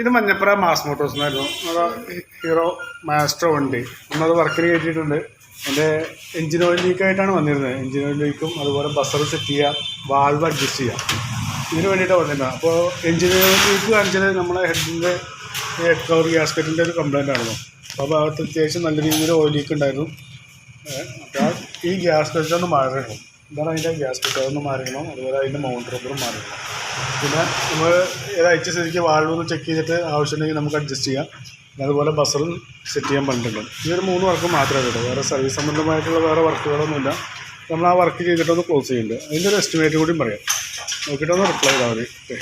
ഇത് Manjappura mass Motors എന്നായിരുന്നു. നമ്മുടെ ഹീറോ മാസ്ട്രോ വണ്ടി. നമ്മളത് വർക്കിന് കയറ്റിയിട്ടുണ്ട്. എന്റെ എഞ്ചിൻ ഓയിൽ ലീക്കായിട്ടാണ് വന്നിരുന്നത്. എഞ്ചിൻ ഓയിൽ ലീക്കും അതുപോലെ ബസർ സെറ്റ് ചെയ്യുക വാൾവ് അഡ്ജസ്റ്റ് ചെയ്യുക. ഇതിന് വേണ്ടിയിട്ടാണ് വന്നിട്ടുണ്ട് അപ്പോൾ എഞ്ചിൻ ഓയിൽ ലീക്ക് കാണിച്ചത് നമ്മളെ ഹെഡിന്റെ ഹെഡ് കവർ ഗ്യാസ്കറ്റിന്റെ ഒരു കംപ്ലൈന്റ് ആയിരുന്നു. അപ്പോൾ ആ ഭാഗത്ത് അത്യാവശ്യം നല്ല രീതിയിൽ ഓയിൽ ലീക്ക് ഉണ്ടായിരുന്നു. ഈ ഗ്യാസ് കറ്റ് ഒന്ന് ഇതാണ് അതിന്റെ ഗ്യാസ് കറ്റ് അതൊന്ന് മാറിക്കണം അതുപോലെ അതിന്റെ മൗണ്ട് റബ്ബറും മാറിക്കണം പിന്നെ നമ്മൾ ഏത് അയച്ച സ്ഥിതിക്ക് വാൾവ് ഒന്ന് ചെക്ക് ചെയ്തിട്ട് ആവശ്യമുണ്ടെങ്കിൽ നമുക്ക് അഡ്ജസ്റ്റ് ചെയ്യാം. അതുപോലെ ബസറും സെറ്റ് ചെയ്യാൻ പറഞ്ഞിട്ടുണ്ട്. ഈ ഒരു മൂന്ന് വർക്ക് മാത്രമേ ഉള്ളൂ. വേറെ സർവീസ് സംബന്ധമായിട്ടുള്ള വേറെ വർക്കുകളൊന്നുമില്ല. നമ്മൾ ആ വർക്ക് ചെയ്തിട്ടൊന്ന് ക്ലോസ് ചെയ്യുന്നുണ്ട്. അതിന്റെ ഒരു എസ്റ്റിമേറ്റ് കൂടി പറയാം. നോക്കിയിട്ടൊന്ന് റിപ്ലൈ ചെയ്താൽ മതി. ഓക്കെ